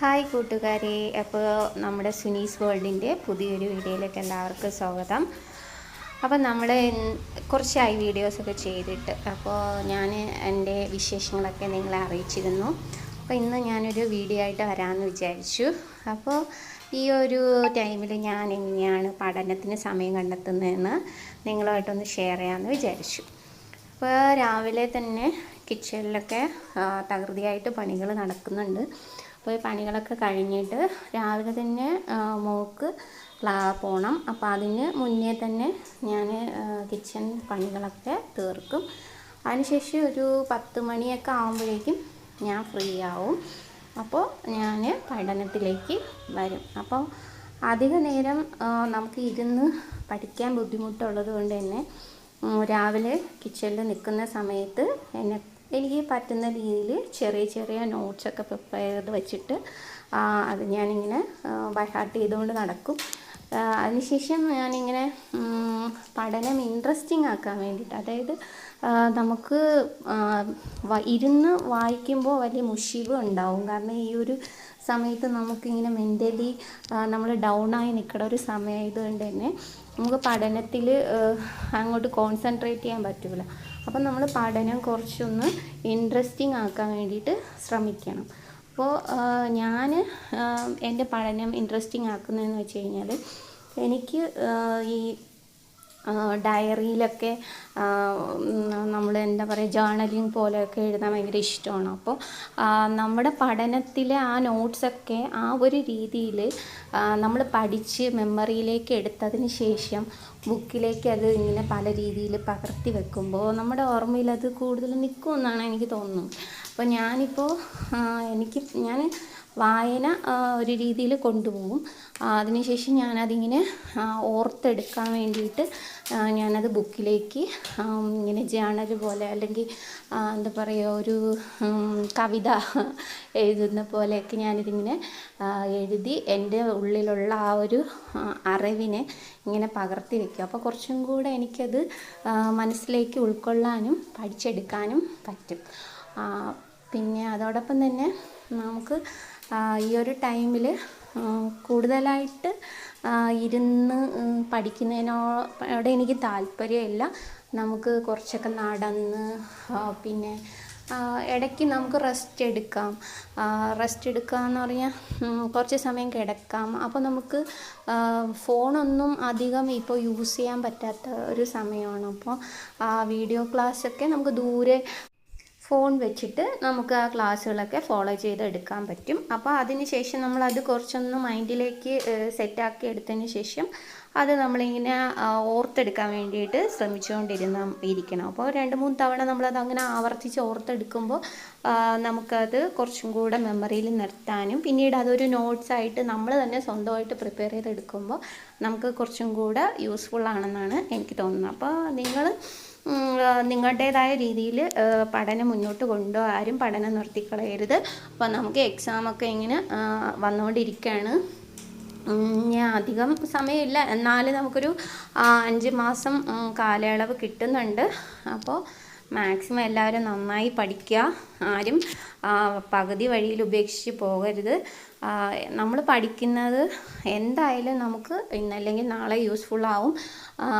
Hi കൂട്ടുകാരെ. അപ്പോൾ നമ്മുടെ സുനീസ് വേൾഡിന്റെ പുതിയൊരു വീഡിയോയിലേക്ക് എല്ലാവർക്കും സ്വാഗതം. അപ്പോൾ നമ്മൾ കുറച്ചായി വീഡിയോസൊക്കെ ചെയ്തിട്ട് അപ്പോൾ ഞാൻ എന്റെ വിശേഷങ്ങളൊക്കെ നിങ്ങളെ അറിയിച്ചിരുന്നു. അപ്പോൾ ഇന്ന് ഞാനൊരു വീഡിയോ ആയിട്ട് വരാമെന്ന് വിചാരിച്ചു. അപ്പോൾ ഈ ഒരു ടൈമിൽ ഞാൻ എങ്ങനെയാണ് പഠനത്തിന് സമയം കണ്ടെത്തുന്നതെന്ന് നിങ്ങളുമായിട്ടൊന്ന് ഷെയർ ചെയ്യാമെന്ന് വിചാരിച്ചു. അപ്പോൾ രാവിലെ തന്നെ കിച്ചണിലൊക്കെ തകൃതിയായിട്ട് പണികൾ നടക്കുന്നുണ്ട്. അപ്പോൾ ഈ പണികളൊക്കെ കഴിഞ്ഞിട്ട് രാവിലെ തന്നെ മോക്ക് പോകണം അപ്പോൾ അതിന് മുന്നേ തന്നെ ഞാൻ കിച്ചൺ പണികളൊക്കെ തീർക്കും. അതിനുശേഷം ഒരു പത്ത് മണിയൊക്കെ ആകുമ്പോഴേക്കും ഞാൻ ഫ്രീ ആവും. അപ്പോൾ ഞാൻ പഠനത്തിലേക്ക് വരും. അപ്പോൾ അധിക നേരം നമുക്ക് ഇരുന്ന് പഠിക്കാൻ ബുദ്ധിമുട്ടുള്ളത് കൊണ്ട് തന്നെ രാവിലെ കിച്ചണിൽ നിൽക്കുന്ന സമയത്ത് എന്നെ എനിക്ക് പറ്റുന്ന രീതിയിൽ ചെറിയ ചെറിയ നോട്ട്സൊക്കെ പ്രിപ്പയർ ചെയ്ത് വെച്ചിട്ട് അത് ഞാനിങ്ങനെ ബൈഹാർട്ട് ചെയ്തുകൊണ്ട് നടക്കും. അതിനുശേഷം ഞാനിങ്ങനെ പഠനം ഇൻട്രസ്റ്റിംഗ് ആക്കാൻ വേണ്ടിയിട്ട് അതായത് നമുക്ക് ഇരുന്ന് വായിക്കുമ്പോൾ വലിയ മുഷിവ് ഉണ്ടാവും. കാരണം ഈ ഒരു സമയത്ത് നമുക്കിങ്ങനെ മെന്റലി നമ്മൾ ഡൗൺ ആയി നിൽക്കുന്ന ഒരു സമയമായതുകൊണ്ട് തന്നെ നമുക്ക് പഠനത്തിൽ അങ്ങോട്ട് കോൺസെൻട്രേറ്റ് ചെയ്യാൻ പറ്റില്ല അപ്പം നമ്മൾ പഠനം കുറച്ചൊന്ന് ഇൻട്രസ്റ്റിംഗ് ആക്കാൻ വേണ്ടിയിട്ട് ശ്രമിക്കണം. അപ്പോൾ ഞാൻ എന്റെ പഠനം ഇൻട്രസ്റ്റിംഗ് ആക്കുന്നതെന്ന് വെച്ച് കഴിഞ്ഞാൽ എനിക്ക് ഈ ഡയറിയിലൊക്കെ നമ്മൾ എന്താ പറയുക ജേർണലിങ് പോലെയൊക്കെ എഴുതാൻ ഭയങ്കര ഇഷ്ടമാണ്. അപ്പോൾ നമ്മുടെ പഠനത്തിലെ ആ നോട്ട്സൊക്കെ ആ ഒരു രീതിയിൽ നമ്മൾ പഠിച്ച് മെമ്മറിയിലേക്ക് എടുത്തതിന് ശേഷം ബുക്കിലേക്ക് അത് ഇങ്ങനെ പല രീതിയിൽ പകർത്തി വെക്കുമ്പോൾ നമ്മുടെ ഓർമ്മയിൽ അത് കൂടുതൽ നിൽക്കുമെന്നാണ് എനിക്ക് തോന്നുന്നത്. അപ്പോൾ ഞാനിപ്പോൾ എനിക്ക് ഞാൻ വായന ഒരു രീതിയിൽ കൊണ്ടുപോകും. അതിനുശേഷം ഞാനതിങ്ങനെ ഓർത്തെടുക്കാൻ വേണ്ടിയിട്ട് ഞാനത് ബുക്കിലേക്ക് ഇങ്ങനെ ജേണൽ പോലെ അല്ലെങ്കിൽ എന്താ പറയുക ഒരു കവിത എഴുതുന്ന പോലെയൊക്കെ ഞാനിതിങ്ങനെ എഴുതി എന്റെ ഉള്ളിലുള്ള ആ ഒരു അറിവിനെ ഇങ്ങനെ പകർത്തി വെക്കും. അപ്പോൾ കുറച്ചും കൂടെ എനിക്കത് മനസ്സിലേക്ക് ഉൾക്കൊള്ളാനും പഠിച്ചെടുക്കാനും പറ്റും. പിന്നെ അതോടൊപ്പം തന്നെ നമുക്ക് ഈ ഒരു ടൈമിൽ കൂടുതലായിട്ട് ഇരുന്ന് പഠിക്കുന്നതിനോട് എനിക്ക് താല്പര്യമില്ല. നമുക്ക് കുറച്ചൊക്കെ നടന്ന് പിന്നെ ഇടയ്ക്ക് നമുക്ക് റെസ്റ്റ് എടുക്കാം. റെസ്റ്റ് എടുക്കുക എന്ന് പറഞ്ഞാൽ കുറച്ച് സമയം കിടക്കാം. അപ്പോൾ നമുക്ക് ഫോണൊന്നും അധികം ഇപ്പോൾ യൂസ് ചെയ്യാൻ പറ്റാത്ത ഒരു സമയമാണ്. അപ്പോൾ വീഡിയോ ക്ലാസ്സൊക്കെ നമുക്ക് ദൂരെ ഫോൺ വെച്ചിട്ട് നമുക്ക് ആ ക്ലാസ്സുകളൊക്കെ ഫോളോ ചെയ്ത് എടുക്കാൻ പറ്റും. അപ്പോൾ അതിന് ശേഷം നമ്മൾ അത് കുറച്ചൊന്ന് മൈൻഡിലേക്ക് സെറ്റാക്കി എടുത്തതിന് ശേഷം അത് നമ്മളിങ്ങനെ ഓർത്തെടുക്കാൻ വേണ്ടിയിട്ട് ശ്രമിച്ചുകൊണ്ടിരുന്ന ഇരിക്കണം. അപ്പോൾ രണ്ട് മൂന്ന് തവണ നമ്മളത് അങ്ങനെ ആവർത്തിച്ച് ഓർത്തെടുക്കുമ്പോൾ നമുക്കത് കുറച്ചും കൂടെ മെമ്മറിയിൽ നിർത്താനും പിന്നീട് അതൊരു നോട്ട്സ് ആയിട്ട് നമ്മൾ തന്നെ സ്വന്തമായിട്ട് പ്രിപ്പയർ ചെയ്തെടുക്കുമ്പോൾ നമുക്ക് കുറച്ചും കൂടെ യൂസ്ഫുൾ ആണെന്നാണ് എനിക്ക് തോന്നുന്നത്. അപ്പോൾ നിങ്ങൾ നിങ്ങളുടേതായ രീതിയിൽ പഠനം മുന്നോട്ട് കൊണ്ടുപോകാൻ ആരും പഠനം നിർത്തിക്കളയരുത്. അപ്പോൾ നമുക്ക് എക്സാമൊക്കെ ഇങ്ങനെ വന്നുകൊണ്ടിരിക്കുകയാണ് ഞാൻ അധികം സമയമില്ല. എന്നാലും നമുക്കൊരു അഞ്ച് മാസം കാലയളവ് കിട്ടുന്നുണ്ട്. അപ്പോൾ മാക്സിമം എല്ലാവരും നന്നായി പഠിക്കുക. ആരും പകുതി വഴിയിൽ ഉപേക്ഷിച്ച് പോകരുത്. നമ്മൾ പഠിക്കുന്നത് എന്തായാലും നമുക്ക് ഇന്നല്ലെങ്കിൽ നാളെ യൂസ്ഫുൾ ആവും.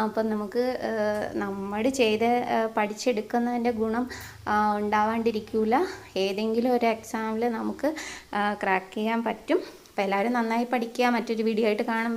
അപ്പം നമുക്ക് നമ്മൾ ചെയ്ത് പഠിച്ചെടുക്കുന്നതിന്റെ ഗുണം ഉണ്ടാവാണ്ടിരിക്കില്ല ഏതെങ്കിലും ഒരു എക്സാമിൽ നമുക്ക് ക്രാക്ക് ചെയ്യാൻ പറ്റും. അപ്പോൾ എല്ലാവരും നന്നായി പഠിക്കുക. മറ്റൊരു വീഡിയോ ആയിട്ട് കാണുമ്പോൾ